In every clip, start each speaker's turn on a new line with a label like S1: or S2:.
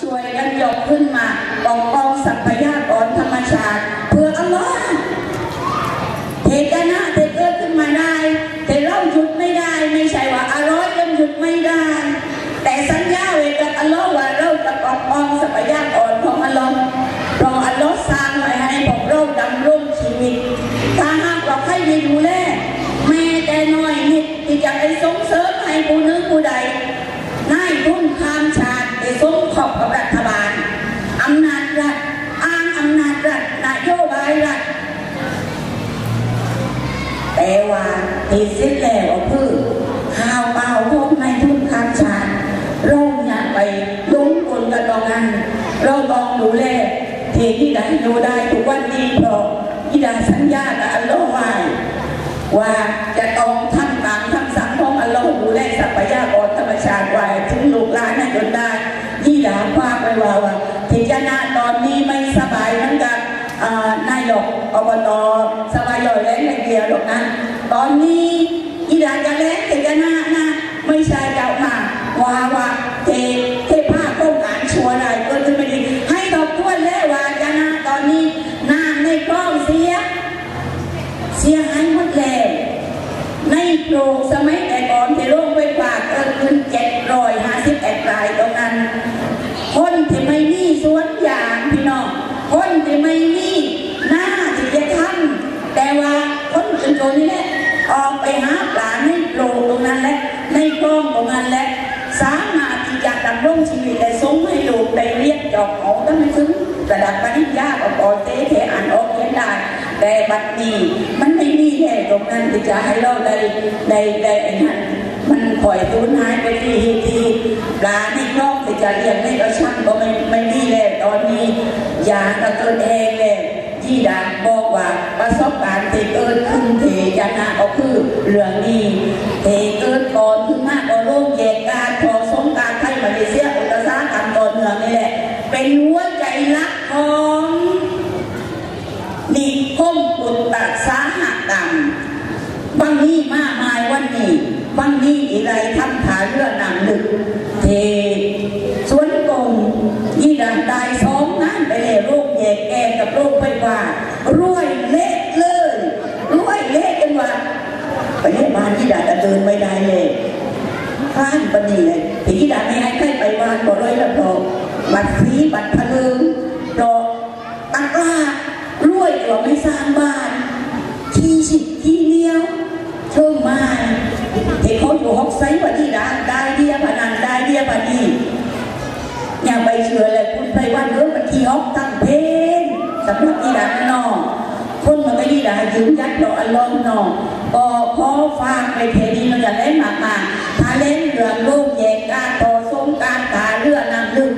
S1: ช่วยกันยกขึ้นมาปกป้องทรัพยากรธรรมชาติ เพื่ออัลลอฮ์เหตุการณ์นะที่เกิดขึ้นมาได้ แต่เราหยุดไม่ได้ ไม่ใช่ว่าอร่อยจนหยุดไม่ได้ แต่สัญญาไว้กับอัลลอฮ์ว่าเราจะปกป้องทรัพยากรของอัลลอฮ์เพราะอัลลอฮ์สร้างไว้ให้พวกเราดำรงชีวิต ถ้าหากเราใครไม่ดูแลแม้แต่น้อยนิดที่จะไปส่งเสริมให้ผู้นึงผู้ใดนายทุ่นข้ามชาติ ไปส่งขอบกับรัฐบาลอำนาจรัฐอ้างอำนาจรัฐนโยบายรัฐแต่ว่าที่สิ้นแล้วก็คือข่าวเปล่าพวกนายทุนข้ามชาติราอย่าไปลงกลกันตรงนั้นเราต้องดูแลที่ที่ได้อยู่ได้ทุกวันนี้เพราะที่ได้สัญญากับอัลลอฮ์ไว้ว่า อนนี้ไม่สบายเหมือนกับอ่านายกอบตสบายย่อยแรงในเดียวหรอกนะตอนนี้ยี่ดาจะแรงที่จะนานะไม่ใช่เจ้าค่ะว่าว่าเทเทผ้าต้องการชัวร์อะไรก็จะไม่ดีให้ทบทวนแล้วว่าจะนาตอนนี้น้ำในคลองเสีย เสียหายหมดแล้วในโปรสมัยแต่ก่อนที่โรงไฟฟ้าเกิดขึ้นเจ็ดร้อยห้าสิบเอ็ดรายตรงนั้น คนที่ไม่มีสวนยางพี่น้อง คนที่ไม่มีหน้าที่จะทำแต่ว่า คนจนๆนี่แหละออกไปหาปลาในโปรตรงนั้นแหละในคลองตรงนั้นแหละสามารถที่จะดำรงชีวิตและสงให้ลูกได้เรียนจบเอาตั้งไม่ถึงระดับปริญญาก็พอเตเทอ่านออกเขียนได้แต่บัดนี้มันไม่มีแค่ตรงนั้นที่จะให้เราได้ได้ได้ไอ้นั่นมันปล่อยสูญหายไปทีทีปลาในคลองที่จะเลี้ยงในกระชังก็ไม่ไม่มีแล้วตอนนี้ยาก็เกิดเองแล้ว ที่ดาบอกว่าประสบการณ์ที่เกิดขึ้นที่ยานาก็คือเรื่องนี้ที่เกิดก่อนขึ้นมากก็โรคเหตุการณ์ของสงครามไทยมาเลเซียอุตสาหกรรมต่อเนื่องนี่แหละ เป็นหัวใจรักของนิคมปุตตสาหกรรมบางนี้มากมายวันนี้บางนี้อีไรทำฐานเรือหนังดึก เทสวนกงยี่ดันตายสองงานไปเลยโรคแย กแกงกับโรคไฟฟ้ารวยเละเลยรวยเละกันว่าไปเรียกบ้านยี่ดันเดินไม่ได้เลยข้านปนีเลยที่ยี่ดันไม่ให้ใครไปบ้านก็เลยละพอบัตรฟรีบัตรพลึงรอตากล้ารวยกว่าไม่สร้างบ้าน ที่สิบที่เดียวเชิงไม้เห็นเขาอยู่ฮอกไซว่าที่ร้านได้เดียพนันได้เดียพนีอย่าไปเชื่อเลยคุณไปว่าเรื่องมันที่ฮอกตั้งเพ สำหรับที่ร้านอกคนมันก็ยี่ดายืนยัดเราอารมณ์นอกก็พอฟางไปเทนี้เราจะเล่นมากมาถ้าเล่นเรือลูกแยกกาต่อสงการตาเรือน้ำลึก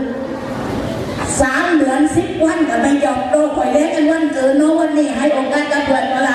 S1: สามเดือนสิบวันก็ไม่ยอมโตคอยเล่นกันวันเกินโนวันนี้ให้โอกาสกับเพื่อนเวลา